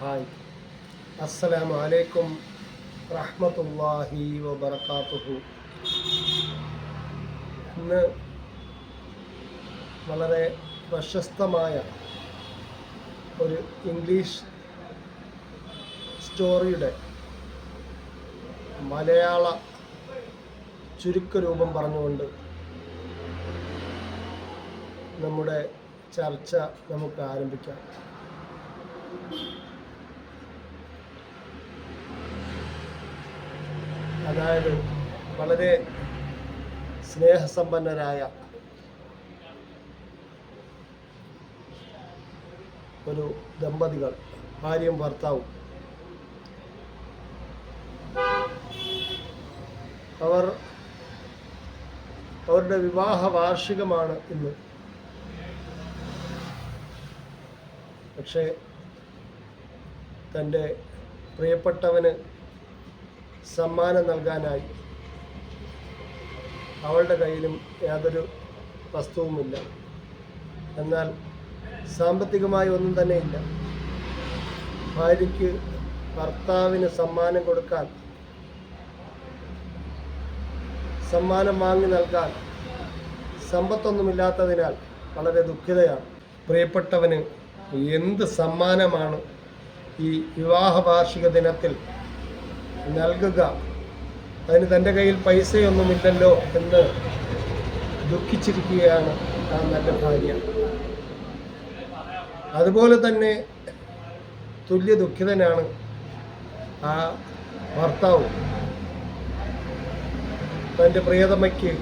Hi. അസ്സലാമു അലൈക്കും റഹ്മത്തുള്ളാഹി വബർക്കാത്തുഹു ഇന്ന് വളരെ പ്രശസ്തമായ ഒരു ഇംഗ്ലീഷ് സ്റ്റോറിയുടെ മലയാള ചുരുക്കരൂപം പറഞ്ഞുകൊണ്ട് നമ്മുടെ ചർച്ച നമുക്ക് ആരംഭിക്കാം. അതായത് വളരെ സ്നേഹസമ്പന്നരായ ഒരു ദമ്പതികൾ ഭാര്യയും ഭർത്താവും. അവർ അവരുടെ വിവാഹ വാർഷികമാണ് ഇന്ന്. പക്ഷേ തന്റെ പ്രിയപ്പെട്ടവന് സമ്മാനം നൽകാനായി. അവളുടെ കയ്യിലും യാതൊരു വസ്തുവുമില്ല. എന്നാൽ സാമ്പത്തികമായി ഒന്നും തന്നെ ഇല്ല. ഭാര്യയ്ക്ക് ഭർത്താവിന് സമ്മാനം കൊടുക്കാൻ സമ്മാനം വാങ്ങി നൽകാൻ സമ്പത്തൊന്നുമില്ലാത്തതിനാൽ വളരെ ദുഃഖിതയാണ്. പ്രിയപ്പെട്ടവന് എന്ത് സമ്മാനമാണ് ഈ വിവാഹ വാർഷിക ദിനത്തിൽ നൽകുക. അതിന് തന്റെ കയ്യിൽ പൈസയൊന്നുമില്ലല്ലോ എന്ന് ദുഃഖിച്ചിരിക്കുകയാണ് ആ നല്ല ഭാര്യ. അതുപോലെ തന്നെ തുല്യ ദുഃഖിതനാണ് ആ ഭർത്താവ്. തന്റെ പ്രിയതമയ്ക്ക്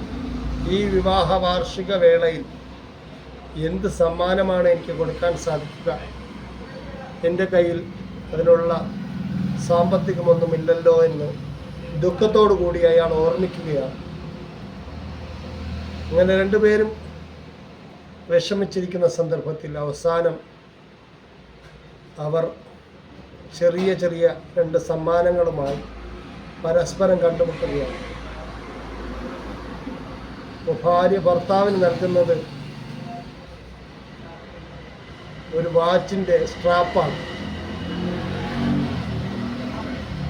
ഈ വിവാഹ വാർഷിക വേളയിൽ എന്ത് സമ്മാനമാണ് എനിക്ക് കൊടുക്കാൻ സാധിക്കുക? എന്റെ കയ്യിൽ അതിനുള്ള സാമ്പത്തികമൊന്നുമില്ലല്ലോ എന്ന് ദുഃഖത്തോടു കൂടി അയാൾ ഓർമ്മിക്കുകയാണ്. അങ്ങനെ രണ്ടുപേരും വിഷമിച്ചിരിക്കുന്ന സന്ദർഭത്തിൽ അവസാനം അവർ ചെറിയ ചെറിയ രണ്ട് സമ്മാനങ്ങളുമായി പരസ്പരം കണ്ടുമുട്ടുകയാണ്. ഭാര്യ ഭർത്താവിന് നൽകുന്നത് ഒരു വാച്ചിന്റെ സ്ട്രാപ്പാണ്.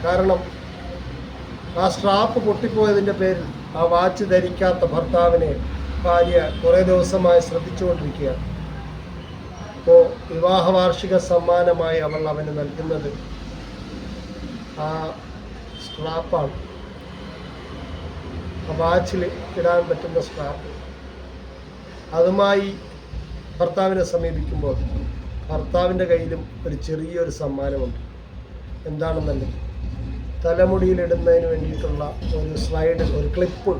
കാരണം ആ സ്ട്രാപ്പ് പൊട്ടിപ്പോയതിന്റെ പേരിൽ ആ വാച്ച് ധരിക്കാത്ത ഭർത്താവിനെ ഭാര്യ കുറേ ദിവസമായി ശ്രദ്ധിച്ചുകൊണ്ടിരിക്കുകയാണ്. അപ്പോൾ വിവാഹ വാർഷിക സമ്മാനമായി അവൾ അവന് നൽകുന്നത് ആ സ്ട്രാപ്പാണ് ആ വാച്ചിൽ ഇടാൻ പറ്റുന്ന സ്ട്രാപ്പ് അതുമായി ഭർത്താവിനെ സമീപിക്കുമ്പോൾ ഭർത്താവിന്റെ കയ്യിലും ഒരു ചെറിയൊരു സമ്മാനമുണ്ട്. എന്താണെന്നല്ലേ? തലമുടിയിലിടുന്നതിന് വേണ്ടിയിട്ടുള്ള ഒരു സ്ലൈഡ് ഒരു ക്ലിപ്പ്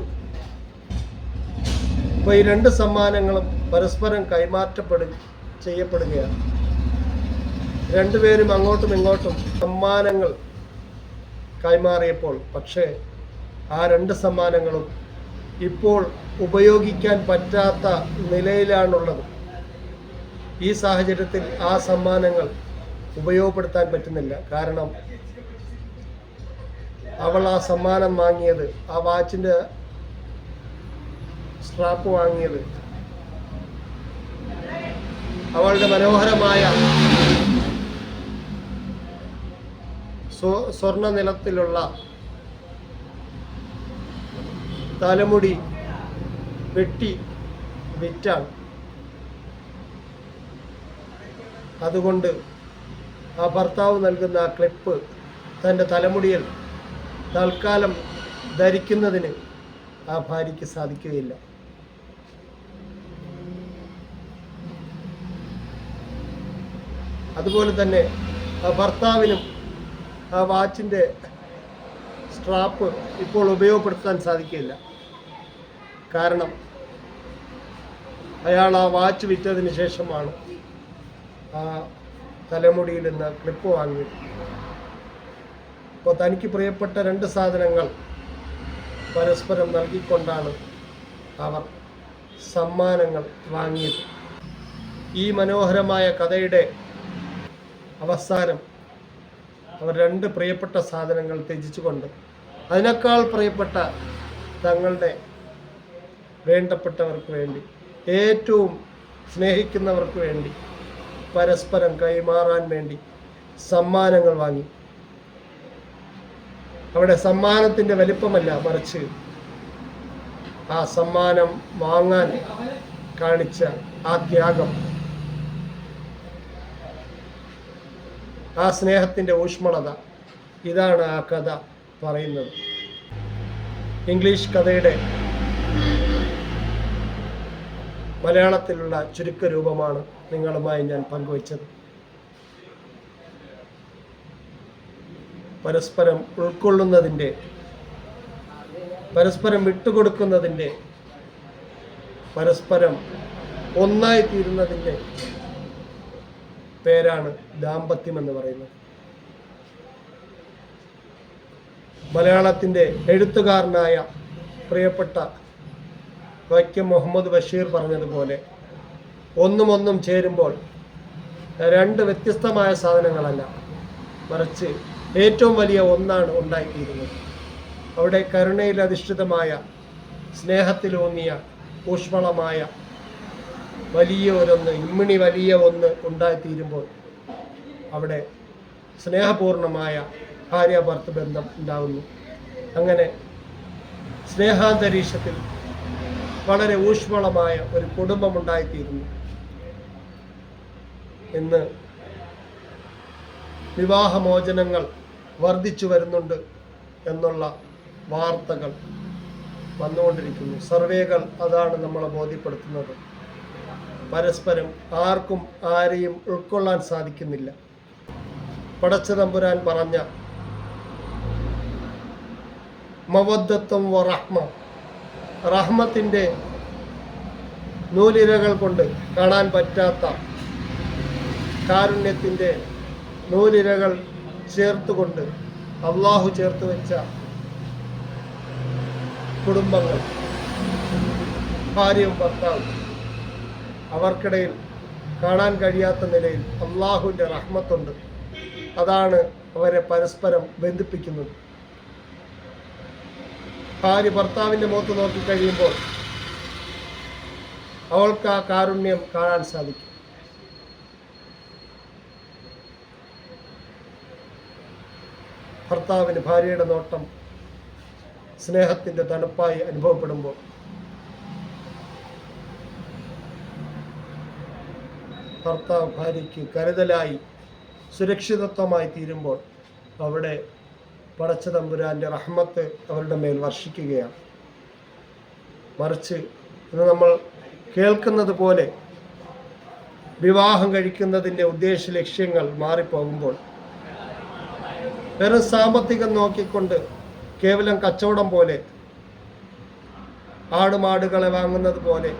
അപ്പോൾ ഈ രണ്ട് സമ്മാനങ്ങളും പരസ്പരം കൈമാറ്റപ്പെടു ചെയ്യപ്പെടുകയാണ്. രണ്ടുപേരും അങ്ങോട്ടും ഇങ്ങോട്ടും സമ്മാനങ്ങൾ കൈമാറിയപ്പോൾ പക്ഷേ ആ രണ്ട് സമ്മാനങ്ങളും ഇപ്പോൾ ഉപയോഗിക്കാൻ പറ്റാത്ത നിലയിലാണുള്ളത്. ഈ സാഹചര്യത്തിൽ ആ സമ്മാനങ്ങൾ ഉപയോഗപ്പെടുത്താൻ പറ്റുന്നില്ല. കാരണം അവൾ ആ സമ്മാനം വാങ്ങിയത് ആ വാച്ചിന്റെ സ്ട്രാപ്പ് വാങ്ങിയത്. അവളുടെ മനോഹരമായ സ്വർണ സ്വർണ നിലത്തിലുള്ള തലമുടി വെട്ടി വിറ്റാണ് അതുകൊണ്ട് ആ ഭർത്താവ് നൽകുന്ന ആ ക്ലിപ്പ് തന്റെ തലമുടിയിൽ തൽക്കാലം ധരിക്കുന്നതിന് ആ ഭാര്യയ്ക്ക് സാധിക്കുകയില്ല. അതുപോലെ തന്നെ ആ ഭർത്താവിനും ആ വാച്ചിന്റെ സ്ട്രാപ്പ് ഇപ്പോൾ ഉപയോഗപ്പെടുത്താൻ സാധിക്കില്ല കാരണം അയാൾ ആ വാച്ച് വിറ്റതിന് ശേഷമാണ് ആ തലമുടിയിൽ നിന്ന് ക്ലിപ്പ് വാങ്ങിയത്. അപ്പോൾ തനിക്ക് പ്രിയപ്പെട്ട രണ്ട് സാധനങ്ങൾ പരസ്പരം നൽകിക്കൊണ്ടാണ് അവർ സമ്മാനങ്ങൾ വാങ്ങിയത്. ഈ മനോഹരമായ കഥയുടെ അവസാനം അവർ രണ്ട് പ്രിയപ്പെട്ട സാധനങ്ങൾ ത്യജിച്ചുകൊണ്ട് അതിനേക്കാൾ പ്രിയപ്പെട്ട തങ്ങളുടെ വേണ്ടപ്പെട്ടവർക്ക് വേണ്ടി ഏറ്റവും സ്നേഹിക്കുന്നവർക്ക് വേണ്ടി പരസ്പരം കൈമാറാൻ വേണ്ടി സമ്മാനങ്ങൾ വാങ്ങി. അവിടെ സമ്മാനത്തിന്റെ വലിപ്പമല്ല മറിച്ച് ആ സമ്മാനം വാങ്ങാൻ കാണിച്ച ആ ത്യാഗം. ആ സ്നേഹത്തിന്റെ ഊഷ്മളത. ഇതാണ് ആ കഥ പറയുന്നത്. ഇംഗ്ലീഷ് കഥയുടെ മലയാളത്തിലുള്ള ചുരുക്കരൂപമാണ് നിങ്ങളുമായി ഞാൻ പങ്കുവച്ചത്. പരസ്പരം ഉൾക്കൊള്ളുന്നതിന്റെ പരസ്പരം വിട്ടുകൊടുക്കുന്നതിന്റെ പരസ്പരം ഒന്നായി തീരുന്നതിന്റെ പേരാണ് ദാമ്പത്യം എന്ന് പറയുന്നത്. മലയാളത്തിന്റെ എഴുത്തുകാരനായ പ്രിയപ്പെട്ട വൈക്കം മുഹമ്മദ് ബഷീർ പറഞ്ഞതുപോലെ ഒന്നും ഒന്നും ചേരുമ്പോൾ രണ്ട് വ്യത്യസ്തമായ സാധനങ്ങളല്ല മറിച്ച് ഏറ്റവും വലിയ ഒന്നാണ് ഉണ്ടായിത്തീരുന്നത് അവിടെ കരുണയിൽ അധിഷ്ഠിതമായ സ്നേഹത്തിലൂന്നിയ ഊഷ്മളമായ വലിയ ഒരൊന്ന് ഇമ്മിണി വലിയ ഒന്ന് ഉണ്ടായിത്തീരുമ്പോൾ അവിടെ സ്നേഹപൂർണമായ ഭാര്യ ഭർത്ത ബന്ധം ഉണ്ടാകുന്നു അങ്ങനെ സ്നേഹാന്തരീക്ഷത്തിൽ വളരെ ഊഷ്മളമായ ഒരു കുടുംബം ഉണ്ടായിത്തീരുന്നു. ഇന്ന് വിവാഹമോചനങ്ങൾ വർദ്ധിച്ചു വരുന്നുണ്ട് എന്നുള്ള വാർത്തകൾ വന്നുകൊണ്ടിരിക്കുന്നു. സർവേകൾ അതാണ് നമ്മളെ ബോധ്യപ്പെടുത്തുന്നത്. പരസ്പരം ആർക്കും ആരെയും ഉൾക്കൊള്ളാൻ സാധിക്കുന്നില്ല. പടച്ചതമ്പുരാൻ പറഞ്ഞ മവദ്ദത്വം റഹ്മ റഹ്മത്തിന്റെ നൂലിരകൾ കൊണ്ട് കാണാൻ പറ്റാത്ത കാരുണ്യത്തിന്റെ നൂലിരകൾ ചേർത്തുകൊണ്ട് അള്ളാഹു ചേർത്ത് വെച്ച കുടുംബങ്ങൾ ഭാര്യയും ഭർത്താവും അവർക്കിടയിൽ കാണാൻ കഴിയാത്ത നിലയിൽ അള്ളാഹുവിന്റെ റഹ്മത്തുണ്ട്. അതാണ് അവരെ പരസ്പരം ബന്ധിപ്പിക്കുന്നത്. ഭാര്യ ഭർത്താവിന്റെ മുഖത്ത് നോക്കിക്കഴിയുമ്പോൾ അവൾക്ക് ആ കാരുണ്യം കാണാൻ സാധിക്കും. ഭർത്താവിന് ഭാര്യയുടെ നോട്ടം സ്നേഹത്തിന്റെ തണുപ്പായി അനുഭവപ്പെടുമ്പോൾ ഭർത്താവ് ഭാര്യയ്ക്ക് കരുതലായി സുരക്ഷിതത്വമായി തീരുമ്പോൾ അവിടെ പടച്ച തമ്പുരാന്റെ റഹ്മത്ത് അവരുടെ മേൽ വർഷിക്കുകയാണ്. മറിച്ച് ഇന്ന് നമ്മൾ കേൾക്കുന്നത് പോലെ വിവാഹം കഴിക്കുന്നതിന്റെ ഉദ്ദേശ ലക്ഷ്യങ്ങൾ മാറിപ്പോകുമ്പോൾ വെറും സാമ്പത്തികം നോക്കിക്കൊണ്ട് കേവലം കച്ചവടം പോലെ ആടുമാടുകളെ വാങ്ങുന്നത് പോലെ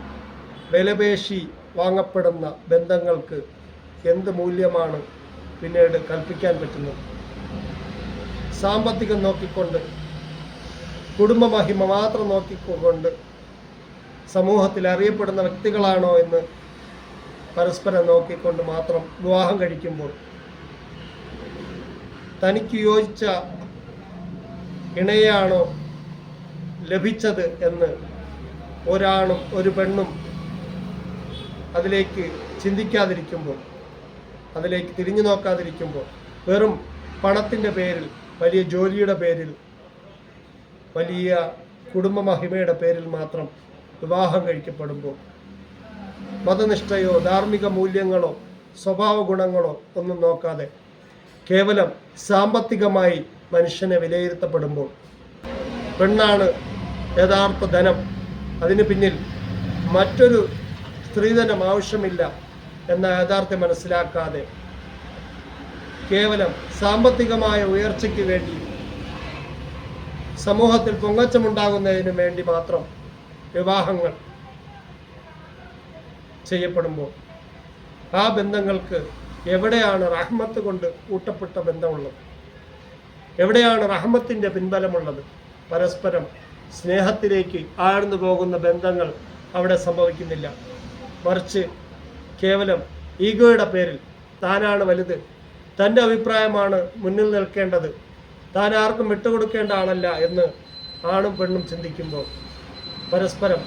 വിലപേശി വാങ്ങപ്പെടുന്ന ബന്ധങ്ങൾക്ക് എന്ത് മൂല്യമാണ് പിന്നീട് കൽപ്പിക്കാൻ പറ്റുന്നത്? സാമ്പത്തികം നോക്കിക്കൊണ്ട് കുടുംബമഹിമ മാത്രം നോക്കിക്കൊണ്ട് സമൂഹത്തിൽ അറിയപ്പെടുന്ന വ്യക്തികളാണോ എന്ന് പരസ്പരം നോക്കിക്കൊണ്ട് മാത്രം വിവാഹം കഴിക്കുമ്പോൾ തനിക്ക് യോജിച്ച ഇണയാണോ ലഭിച്ചത് എന്ന് ഒരാണും ഒരു പെണ്ണും അതിലേക്ക് ചിന്തിക്കാതിരിക്കുമ്പോൾ അതിലേക്ക് തിരിഞ്ഞു നോക്കാതിരിക്കുമ്പോൾ വെറും പണത്തിന്റെ പേരിൽ വലിയ ജോലിയുടെ പേരിൽ വലിയ കുടുംബ മഹിമയുടെ പേരിൽ മാത്രം വിവാഹം കഴിക്കപ്പെടുമ്പോൾ മതനിഷ്ഠയോ ധാർമ്മിക മൂല്യങ്ങളോ സ്വഭാവ ഗുണങ്ങളോ ഒന്നും നോക്കാതെ കേവലം സാമ്പത്തികമായി മനുഷ്യനെ വിലയിരുത്തപ്പെടുമ്പോൾ പെണ്ണാണ് യഥാർത്ഥ ധനം. അതിന് പിന്നിൽ മറ്റൊരു സ്ത്രീധനം ആവശ്യമില്ല എന്ന യാഥാർത്ഥ്യം മനസ്സിലാക്കാതെ കേവലം സാമ്പത്തികമായ ഉയർച്ചയ്ക്ക് വേണ്ടി സമൂഹത്തിൽ പൊങ്ങച്ചമുണ്ടാകുന്നതിന് വേണ്ടി മാത്രം വിവാഹങ്ങൾ ചെയ്യപ്പെടുമ്പോൾ ആ ബന്ധങ്ങൾക്ക് എവിടെയാണ് റഹ്മത്ത് കൊണ്ട് കൂട്ടപ്പെട്ട ബന്ധമുള്ളത്? എവിടെയാണ് റഹ്മത്തിന്റെ പിൻബലമുള്ളത്? പരസ്പരം സ്നേഹത്തിലേക്ക് ആഴ്ന്നു പോകുന്ന ബന്ധങ്ങൾ അവിടെ സംഭവിക്കുന്നില്ല. മറിച്ച് കേവലം ഈഗോയുടെ പേരിൽ താനാണ് വലുത്. തന്റെ അഭിപ്രായമാണ് മുന്നിൽ നിൽക്കേണ്ടത്. താൻ ആർക്കും വിട്ടുകൊടുക്കേണ്ട ആളല്ല എന്ന് ആണും പെണ്ണും ചിന്തിക്കുമ്പോൾ പരസ്പരം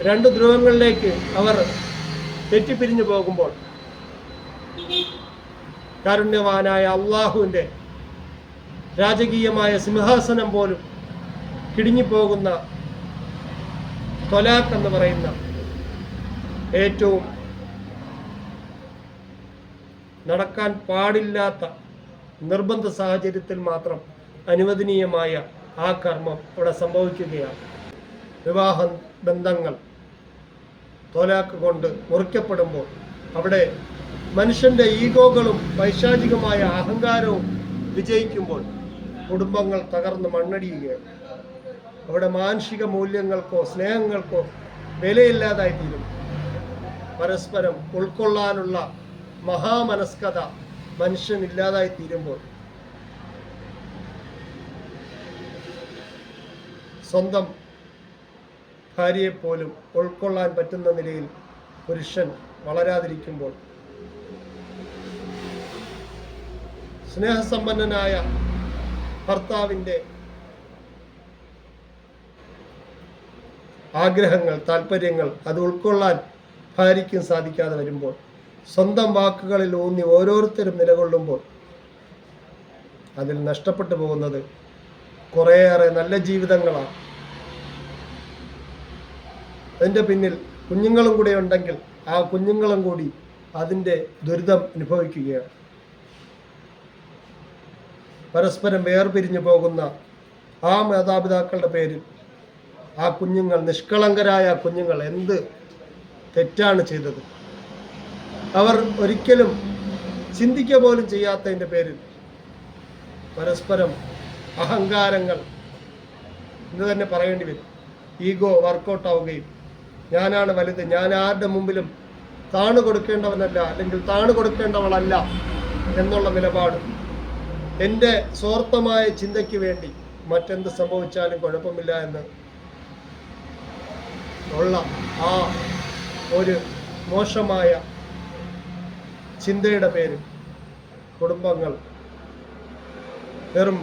രണ്ട് ധ്രുവങ്ങളിലേക്ക് അവർ തെറ്റിപ്പിരിഞ്ഞു പോകുമ്പോൾ കാരുണ്യവാനായ അള്ളാഹുവിന്റെ രാജകീയമായ സിംഹാസനം പോലും പോകുന്ന തൊലാഖ് എന്ന് പറയുന്ന ഏറ്റവും നടക്കാൻ പാടില്ലാത്ത നിർബന്ധ സാഹചര്യത്തിൽ മാത്രം അനുവദനീയമായ ആ കർമ്മം ഇവിടെ സംഭവിക്കുകയാണ്. വിവാഹ ബന്ധങ്ങൾ തോലാക്ക് കൊണ്ട് മുറിക്കപ്പെടുമ്പോൾ അവിടെ മനുഷ്യന്റെ ഈഗോകളും പൈശാചികമായ അഹങ്കാരവും വിജയിക്കുമ്പോൾ കുടുംബങ്ങൾ തകർന്ന് മണ്ണടിയുകയാണ്. അവിടെ മാനുഷിക മൂല്യങ്ങൾക്കോ സ്നേഹങ്ങൾക്കോ വിലയില്ലാതായി തീരും. പരസ്പരം ഉൾക്കൊള്ളാനുള്ള മഹാമനസ്കത മനുഷ്യനില്ലാതായി തീരുമ്പോൾ സ്വന്തം ഭാര്യയെപ്പോലും ഉൾക്കൊള്ളാൻ പറ്റുന്ന നിലയിൽ പുരുഷൻ വളരാതിരിക്കുമ്പോൾ സ്നേഹസമ്പന്നനായ ഭർത്താവിന്റെ ആഗ്രഹങ്ങൾ താല്പര്യങ്ങൾ അത് ഉൾക്കൊള്ളാൻ ഭാര്യയ്ക്കും സാധിക്കാതെ വരുമ്പോൾ സ്വന്തം വാക്കുകളിൽ ഊന്നി ഓരോരുത്തരും നിലകൊള്ളുമ്പോൾ അതിൽ നഷ്ടപ്പെട്ടു പോകുന്നത് കുറേയേറെ നല്ല ജീവിതങ്ങളാണ്. അതിന്റെ പിന്നിൽ കുഞ്ഞുങ്ങളും കൂടെ ഉണ്ടെങ്കിൽ ആ കുഞ്ഞുങ്ങളും കൂടി അതിന്റെ ദുരിതം അനുഭവിക്കുകയാണ്. പരസ്പരം വേർപിരിഞ്ഞു പോകുന്ന ആ മാതാപിതാക്കളുടെ പേരിൽ ആ കുഞ്ഞുങ്ങൾ നിഷ്കളങ്കരായ കുഞ്ഞുങ്ങൾ എന്ത് തെറ്റാണ് ചെയ്തത്? അവർ ഒരിക്കലും ചിന്തിക്കുക പോലും ചെയ്യാത്തതിന്റെ പേരിൽ പരസ്പരം അഹങ്കാരങ്ങൾ എന്ന് തന്നെ പറയേണ്ടി വരും. ഈഗോ വർക്കൗട്ട് ആവുകയും ഞാനാണ് വലുത് ഞാൻ ആരുടെ മുമ്പിലും താണു കൊടുക്കേണ്ടവനല്ല അല്ലെങ്കിൽ താണു കൊടുക്കേണ്ടവളല്ല എന്നുള്ള നിലപാട്. എന്റെ സ്വാർത്ഥമായ ചിന്തയ്ക്ക് വേണ്ടി മറ്റെന്ത് സംഭവിച്ചാലും കുഴപ്പമില്ല എന്ന് ഉള്ള ആ ഒരു മോശമായ ചിന്തയുടെ പേര് കുടുംബങ്ങൾ വെറും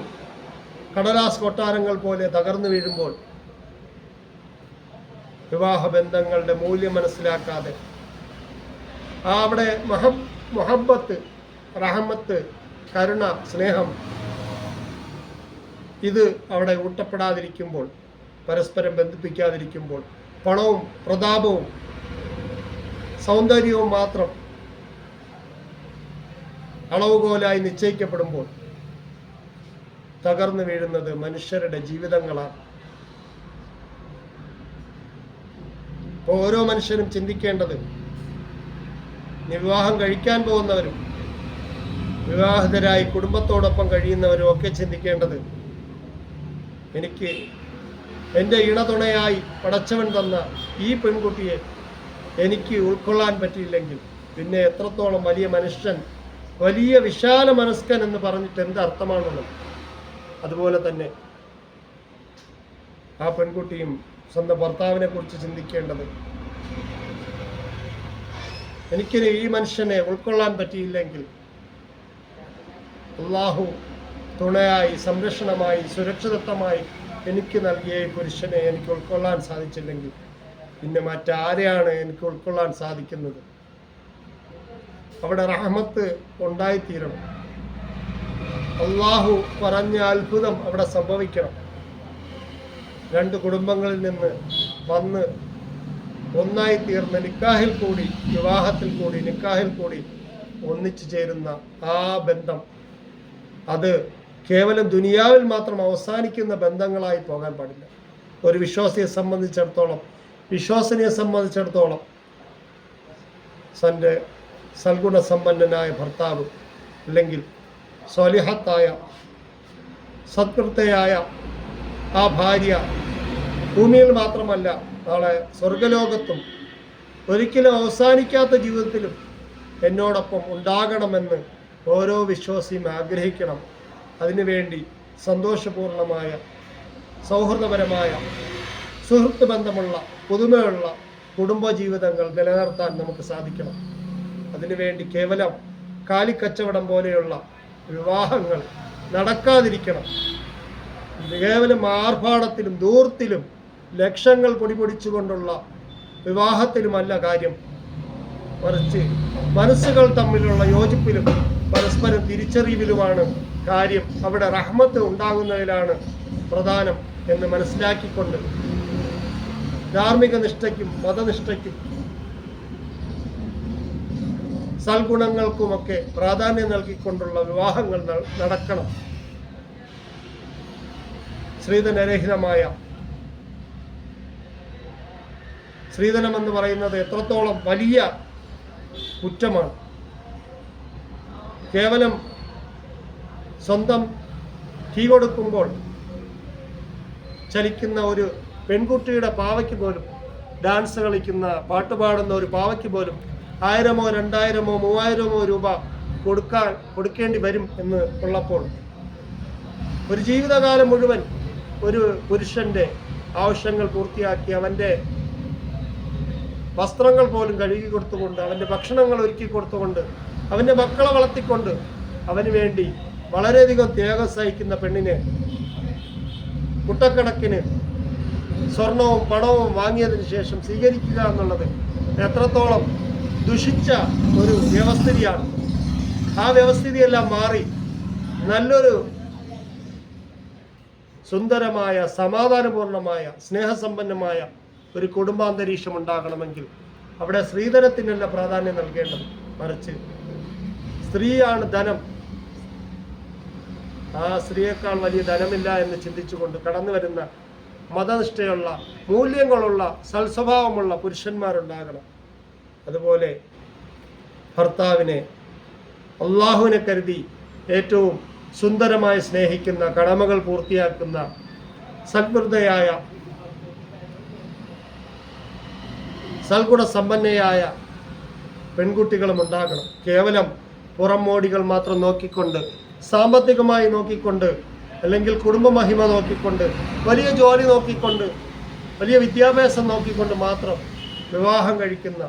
കടലാസ് കൊട്ടാരങ്ങൾ പോലെ തകർന്നു വീഴുമ്പോൾ വിവാഹ ബന്ധങ്ങളുടെ മൂല്യം മനസ്സിലാക്കാതെ അവിടെ മഹബ് മൊഹബത്ത് റഹമത്ത് കരുണ സ്നേഹം. ഇത് അവിടെ ഊട്ടപ്പെടാതിരിക്കുമ്പോൾ പരസ്പരം ബന്ധിപ്പിക്കാതിരിക്കുമ്പോൾ പണവും പ്രതാപവും സൗന്ദര്യവും മാത്രം അളവുകോലായി നിശ്ചയിക്കപ്പെടുമ്പോൾ തകർന്നു വീഴുന്നത് മനുഷ്യരുടെ ജീവിതങ്ങളാണ്. ഓരോ മനുഷ്യനും ചിന്തിക്കേണ്ടത് വിവാഹം കഴിക്കാൻ പോകുന്നവരും വിവാഹിതരായി കുടുംബത്തോടൊപ്പം കഴിയുന്നവരും ഒക്കെ ചിന്തിക്കേണ്ടത് എനിക്ക് എന്റെ ഇണതുണയായി പടച്ചവൻ തന്ന ഈ പെൺകുട്ടിയെ എനിക്ക് ഉൾക്കൊള്ളാൻ പറ്റിയില്ലെങ്കിൽ പിന്നെ എത്രത്തോളം വലിയ മനുഷ്യൻ വലിയ വിശാല മനസ്കൻ എന്ന് പറഞ്ഞിട്ട് എന്ത് അർത്ഥമാണുള്ളത്? അതുപോലെ തന്നെ ആ പെൺകുട്ടിയും സ്വന്തം ഭർത്താവിനെ കുറിച്ച് ചിന്തിക്കേണ്ടത് എനിക്കിനി ഈ മനുഷ്യനെ ഉൾക്കൊള്ളാൻ പറ്റിയില്ലെങ്കിൽ അള്ളാഹു തുണയായി സംരക്ഷണമായി സുരക്ഷിതത്വമായി എനിക്ക് നൽകിയ ഈ പുരുഷനെ എനിക്ക് ഉൾക്കൊള്ളാൻ സാധിച്ചില്ലെങ്കിൽ പിന്നെ മറ്റാരെയാണ് എനിക്ക് ഉൾക്കൊള്ളാൻ സാധിക്കുന്നത്? അവിടെ റഹമത്ത് ഉണ്ടായിത്തീരണം. അള്ളാഹു പറഞ്ഞ അത്ഭുതം അവിടെ സംഭവിക്കണം. രണ്ട് കുടുംബങ്ങളിൽ നിന്ന് വന്ന് ഒന്നായി തീർന്ന നിക്കാഹിൽ കൂടി വിവാഹത്തിൽ കൂടി നിക്കാഹിൽ കൂടി ഒന്നിച്ചു ചേരുന്ന ആ ബന്ധം. അത് കേവലം ദുനിയാവിൽ മാത്രം അവസാനിക്കുന്ന ബന്ധങ്ങളായി പോകാൻ പാടില്ല. ഒരു വിശ്വാസിയെ സംബന്ധിച്ചിടത്തോളം വിശ്വാസിനിയെ സംബന്ധിച്ചിടത്തോളം തന്റെ സൽഗുണസമ്പന്നനായ ഭർത്താവ് അല്ലെങ്കിൽ സ്വലിഹത്തായ സത്കൃത്തയായ ആ ഭാര്യ ഭൂമിയിൽ മാത്രമല്ല നാളെ സ്വർഗലോകത്തും ഒരിക്കലും അവസാനിക്കാത്ത ജീവിതത്തിലും എന്നോടൊപ്പം ഉണ്ടാകണമെന്ന് ഓരോ വിശ്വാസിയും ആഗ്രഹിക്കണം. അതിനുവേണ്ടി സന്തോഷപൂർണമായ സൗഹൃദപരമായ സുഹൃത്ത് ബന്ധമുള്ള പുതുമയുള്ള കുടുംബജീവിതങ്ങൾ നിലനിർത്താൻ നമുക്ക് സാധിക്കണം. അതിനുവേണ്ടി കേവലം കാലിക്കച്ചവടം പോലെയുള്ള വിവാഹങ്ങൾ നടക്കാതിരിക്കണം. കേവലം ആർഭാടത്തിലും ദൂർത്തിലും ലക്ഷങ്ങൾ പൊടിപൊടിച്ചുകൊണ്ടുള്ള വിവാഹത്തിലുമല്ല കാര്യം. മറിച്ച് മനസ്സുകൾ തമ്മിലുള്ള യോജിപ്പിലും പരസ്പരം തിരിച്ചറിവിലുമാണ് കാര്യം. അവിടെ റഹ്മത്ത് ഉണ്ടാകുന്നതിലാണ് പ്രധാനം എന്ന് മനസ്സിലാക്കിക്കൊണ്ട് ധാർമ്മിക നിഷ്ഠയ്ക്കും മതനിഷ്ഠയ്ക്കും സൽഗുണങ്ങൾക്കുമൊക്കെ പ്രാധാന്യം നൽകിക്കൊണ്ടുള്ള വിവാഹങ്ങൾ നടക്കണം. ശ്രീധനരഹിതമായ സ്ത്രീധനം എന്ന് പറയുന്നത് എത്രത്തോളം വലിയ കുറ്റമാണ്. കേവലം സ്വന്തം കീ കൊടുക്കുമ്പോൾ ചലിക്കുന്ന ഒരു പെൺകുട്ടിയുടെ പാവയ്ക്ക് പോലും ഡാൻസ് കളിക്കുന്ന പാട്ട് പാടുന്ന ഒരു പാവയ്ക്ക് പോലും ആയിരമോ രണ്ടായിരമോ മൂവായിരമോ രൂപ കൊടുക്കാൻ കൊടുക്കേണ്ടി വരും എന്ന് ഉള്ളപ്പോൾ ഒരു ജീവിതകാലം മുഴുവൻ ഒരു പുരുഷന്റെ ആവശ്യങ്ങൾ പൂർത്തിയാക്കി അവന്റെ വസ്ത്രങ്ങൾ പോലും കഴുകി കൊടുത്തുകൊണ്ട് അവന്റെ ഭക്ഷണങ്ങൾ ഒരുക്കി കൊടുത്തുകൊണ്ട് അവന്റെ മക്കളെ വളർത്തിക്കൊണ്ട് അവന് വേണ്ടി വളരെയധികം ത്യാഗം സഹിക്കുന്ന പെണ്ണിനെ കുട്ടക്കണക്കിന് സ്വർണവും പണവും വാങ്ങിയതിന് ശേഷം സ്വീകരിക്കുക എന്നുള്ളത് എത്രത്തോളം ദുഷിച്ച ഒരു വ്യവസ്ഥിതിയാണ്. ആ വ്യവസ്ഥിതിയെല്ലാം മാറി നല്ലൊരു സുന്ദരമായ സമാധാനപൂർണമായ സ്നേഹസമ്പന്നമായ ഒരു കുടുംബാന്തരീക്ഷം ഉണ്ടാകണമെങ്കിൽ അവിടെ സ്ത്രീധനത്തിനല്ല പ്രാധാന്യം നൽകേണ്ടത്. മറിച്ച് സ്ത്രീയാണ് ധനം. ആ സ്ത്രീയേക്കാൾ വലിയ ധനമില്ല എന്ന് ചിന്തിച്ചുകൊണ്ട് കടന്നു വരുന്ന മതനിഷ്ഠയുള്ള മൂല്യങ്ങളുള്ള സൽസ്വഭാവമുള്ള പുരുഷന്മാരുണ്ടാകണം. അതുപോലെ ഭർത്താവിനെ അള്ളാഹുവിനെ കരുതി ഏറ്റവും സുന്ദരമായി സ്നേഹിക്കുന്ന കടമകൾ പൂർത്തിയാക്കുന്ന സദ്വൃതയായ സൽഗുണ സമ്പന്നയായ പെൺകുട്ടികളും ഉണ്ടാകണം കേവലം പുറമോടികൾ മാത്രം നോക്കിക്കൊണ്ട് സാമ്പത്തികമായി നോക്കിക്കൊണ്ട് അല്ലെങ്കിൽ കുടുംബമഹിമ നോക്കിക്കൊണ്ട് വലിയ ജോലി നോക്കിക്കൊണ്ട് വലിയ വിദ്യാഭ്യാസം നോക്കിക്കൊണ്ട് മാത്രം വിവാഹം കഴിക്കുന്ന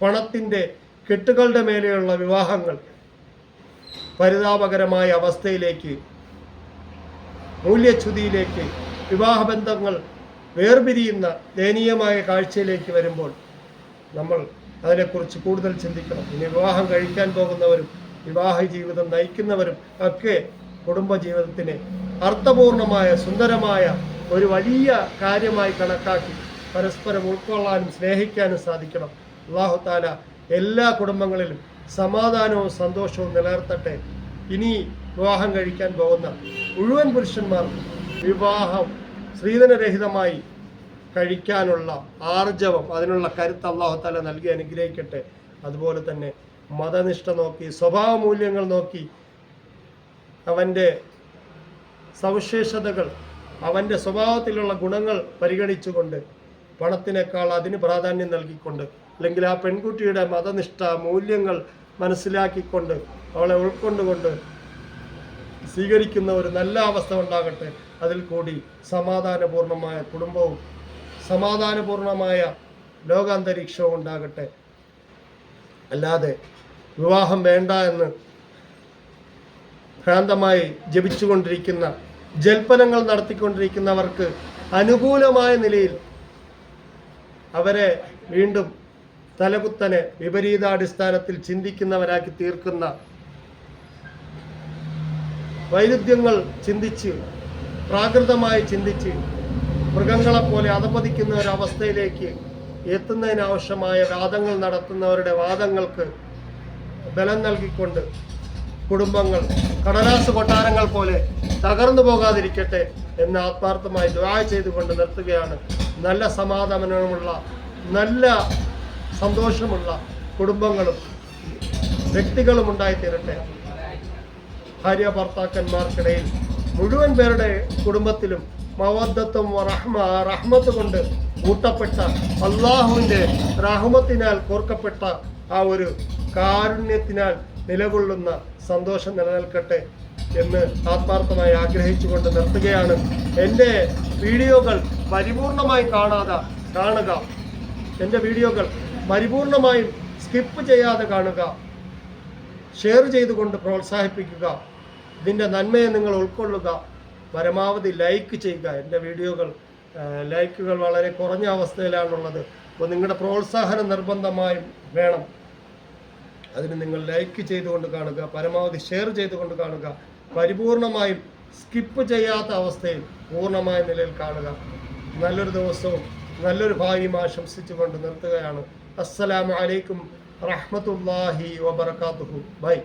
പണത്തിന്റെ കെട്ടുകളുടെ മേലെയുള്ള വിവാഹങ്ങൾ പരിതാപകരമായ അവസ്ഥയിലേക്ക് മൂല്യച്യുതിയിലേക്ക് വിവാഹബന്ധങ്ങൾ വേർപിരിയുന്ന ദയനീയമായ കാഴ്ചയിലേക്ക് വരുമ്പോൾ നമ്മൾ അതിനെക്കുറിച്ച് കൂടുതൽ ചിന്തിക്കണം. ഇനി വിവാഹം കഴിക്കാൻ പോകുന്നവരും വിവാഹ ജീവിതം നയിക്കുന്നവരും ഒക്കെ കുടുംബ ജീവിതത്തിനെ അർത്ഥപൂർണമായ സുന്ദരമായ ഒരു വലിയ കാര്യമായി കണക്കാക്കി പരസ്പരം ഉൾക്കൊള്ളാനും സ്നേഹിക്കാനും സാധിക്കണം. അള്ളാഹു താല എല്ലാ കുടുംബങ്ങളിലും സമാധാനവും സന്തോഷവും നിലനിർത്തട്ടെ. ഇനി വിവാഹം കഴിക്കാൻ പോകുന്ന മുഴുവൻ പുരുഷന്മാർക്കും വിവാഹം സ്ത്രീധനരഹിതമായി കഴിക്കാനുള്ള ആർജവം അതിനുള്ള കരുത്ത് അള്ളാഹു താല നൽകി അനുഗ്രഹിക്കട്ടെ. അതുപോലെ തന്നെ മതനിഷ്ഠ നോക്കി സ്വഭാവ മൂല്യങ്ങൾ നോക്കി അവന്റെ സവിശേഷതകൾ അവന്റെ സ്വഭാവത്തിലുള്ള ഗുണങ്ങൾ പരിഗണിച്ചുകൊണ്ട് പണത്തിനേക്കാൾ അതിന് പ്രാധാന്യം നൽകിക്കൊണ്ട് അല്ലെങ്കിൽ ആ പെൺകുട്ടിയുടെ മതനിഷ്ഠ മൂല്യങ്ങൾ മനസ്സിലാക്കിക്കൊണ്ട് അവളെ ഉൾക്കൊണ്ടുകൊണ്ട് സ്വീകരിക്കുന്ന ഒരു നല്ല അവസ്ഥ ഉണ്ടാകട്ടെ. അതിൽ കൂടി സമാധാനപൂർണമായ കുടുംബവും സമാധാനപൂർണമായ ലോകാന്തരീക്ഷവും ഉണ്ടാകട്ടെ. അല്ലാതെ വിവാഹം വേണ്ട എന്ന് ഭ്രാന്തമായി ജപിച്ചുകൊണ്ടിരിക്കുന്ന ജൽപ്പനങ്ങൾ നടത്തിക്കൊണ്ടിരിക്കുന്നവർക്ക് അനുകൂലമായ നിലയിൽ അവരെ വീണ്ടും തലകുത്തനെ വിപരീതാടിസ്ഥാനത്തിൽ ചിന്തിക്കുന്നവരാക്കി തീർക്കുന്ന വൈരുദ്ധ്യങ്ങൾ ചിന്തിച്ച് പ്രാകൃതമായി ചിന്തിച്ച് മൃഗങ്ങളെപ്പോലെ അധപതിക്കുന്ന ഒരവസ്ഥയിലേക്ക് എത്തുന്നതിനാവശ്യമായ വാദങ്ങൾ നടത്തുന്നവരുടെ വാദങ്ങൾക്ക് ബലം നൽകിക്കൊണ്ട് കുടുംബങ്ങൾ കടലാസ് കൊട്ടാരങ്ങൾ പോലെ തകർന്നു പോകാതിരിക്കട്ടെ എന്ന് ആത്മാർത്ഥമായി ദ്വാ ചെയ്തുകൊണ്ട് നിർത്തുകയാണ്. നല്ല സമാധാനമുള്ള നല്ല സന്തോഷമുള്ള കുടുംബങ്ങളും വ്യക്തികളും ഉണ്ടായിത്തീരട്ടെ. ഭാര്യ ഭർത്താക്കന്മാർക്കിടയിൽ മുഴുവൻ പേരുടെ കുടുംബത്തിലും മവദ്ദത്തും റഹ്മ റഹ്മത്ത് കൊണ്ട് കൂട്ടപ്പെട്ട അള്ളാഹുവിന്റെ റഹ്മത്തിനാൽ കോർക്കപ്പെട്ട ആ ഒരു കാരുണ്യത്തിനാൽ നിലകൊള്ളുന്ന സന്തോഷം നിലനിൽക്കട്ടെ എന്ന് ആത്മാർത്ഥമായി ആഗ്രഹിച്ചുകൊണ്ട് നിർത്തുകയാണ്. എന്റെ വീഡിയോകൾ പരിപൂർണമായി കാണാതെ കാണുക. എന്റെ വീഡിയോകൾ പരിപൂർണമായും സ്കിപ്പ് ചെയ്യാതെ കാണുക. ഷെയർ ചെയ്തുകൊണ്ട് പ്രോത്സാഹിപ്പിക്കുക. ഇതിന്റെ നന്മയെ നിങ്ങൾ ഉൾക്കൊള്ളുക. പരമാവധി ലൈക്ക് ചെയ്യുക. എന്റെ വീഡിയോകൾ ലൈക്കുകൾ വളരെ കുറഞ്ഞ അവസ്ഥയിലാണുള്ളത്. അപ്പോൾ നിങ്ങളുടെ പ്രോത്സാഹനം നിർബന്ധമായും വേണം. അതിന് നിങ്ങൾ ലൈക്ക് ചെയ്തുകൊണ്ട് കാണുക. പരമാവധി ഷെയർ ചെയ്തുകൊണ്ട് കാണുക. പരിപൂർണമായും സ്കിപ്പ് ചെയ്യാത്ത അവസ്ഥയിൽ പൂർണമായ നിലയിൽ കാണുക. നല്ലൊരു ദിവസവും നല്ലൊരു ഭാവിയും ആശംസിച്ചുകൊണ്ട് നിർത്തുകയാണ്. അസ്സലാമു അലൈക്കും വബർക്കാത്തുഹു ബൈ